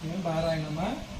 Ini barang nama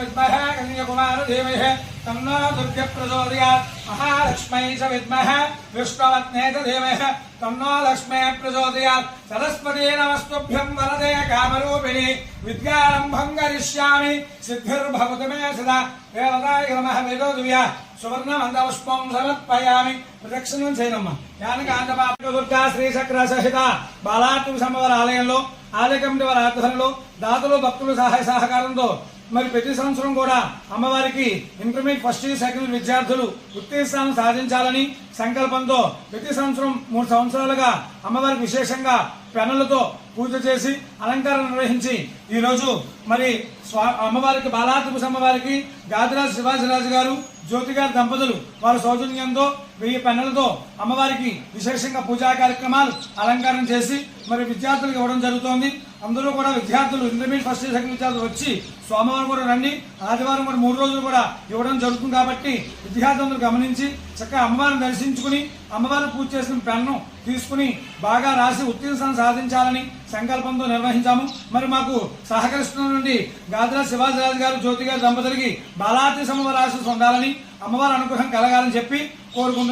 విద్మహ కన్యకుమార ధీమహి తన్నో దుర్గ ప్రచోదయాత్ మహాలక్ష్మై చ విద్మహ విష్ణవత్నే చ ధీమహి తన్నో లక్ష్మే ప్రచోదయాత్ సరస్వతే నమస్తుభ్యం వరదే కామరూపిణి విద్యారంభం కరిష్యామి సిద్ధిర్భవతు మే సదా దేవతాయ నమః వేదోదివ్య సువర్ణమందపుష్పం సమర్పయామి ప్రదక్షిణం చేయనమ్మా యానక ఆంధ్రబాబు దుర్గా శ్రీ చక్ర సహిత బాలాటు సమవర ఆలయంలో ఆలయ కమిటీ వారి ఆధ్వర్యంలో దాతలు భక్తుల సహాయ సహకారంతో మరి ప్రతి సంవత్సరం కూడా అమ్మవారికి ఇంటర్మీడియట్ ఫస్ట్ ఇయర్ సెకండ్ విద్యార్థులు ఉత్తీర్ణ స్థానం సాధించాలని సంకల్పంతో ప్రతి సంవత్సరం మూడు సంవత్సరాలుగా అమ్మవారికి విశేషంగా పెన్నులతో పూజ చేసి అలంకారం నిర్వహించి ఈరోజు మరి స్వా అమ్మవారికి బాలాత్రిపుష అమ్మవారికి గాదిరాజు శివాజీరాజు గారు జ్యోతి గారి దంపతులు వారి సౌజన్యంతో వెయ్యి పెన్నులతో అమ్మవారికి విశేషంగా పూజా కార్యక్రమాలు అలంకారం చేసి మరి విద్యార్థులకు ఇవ్వడం జరుగుతోంది. అందరూ కూడా విద్యార్థులు ఇంటర్మీడియట్ ఫస్ట్ ఇయర్ సెకండ్ విద్యార్థులు వచ్చి సోమవారం కూడా రండి ఆదివారం కూడా మూడు రోజులు కూడా ఇవ్వడం జరుగుతుంది కాబట్టి విద్యార్థులందరూ గమనించి చక్కగా అమ్మవారిని దర్శించుకుని అమ్మవారిని పూజ చేసిన పెన్ను తీసుకుని బాగా రాసి ఉత్తీర్ణ సాధించాలని సంకల్పంతో నిర్వహించాము. మరి మాకు సహకరిస్తున్న నుండి గాదిరా శివాజీరాజు గారు జ్యోతి గారు దంపతులకి బాలాతి సమవ రాశి పొందాలని అమ్మవారి అనుగ్రహం కలగాలని చెప్పి కోరుకుంటున్నాను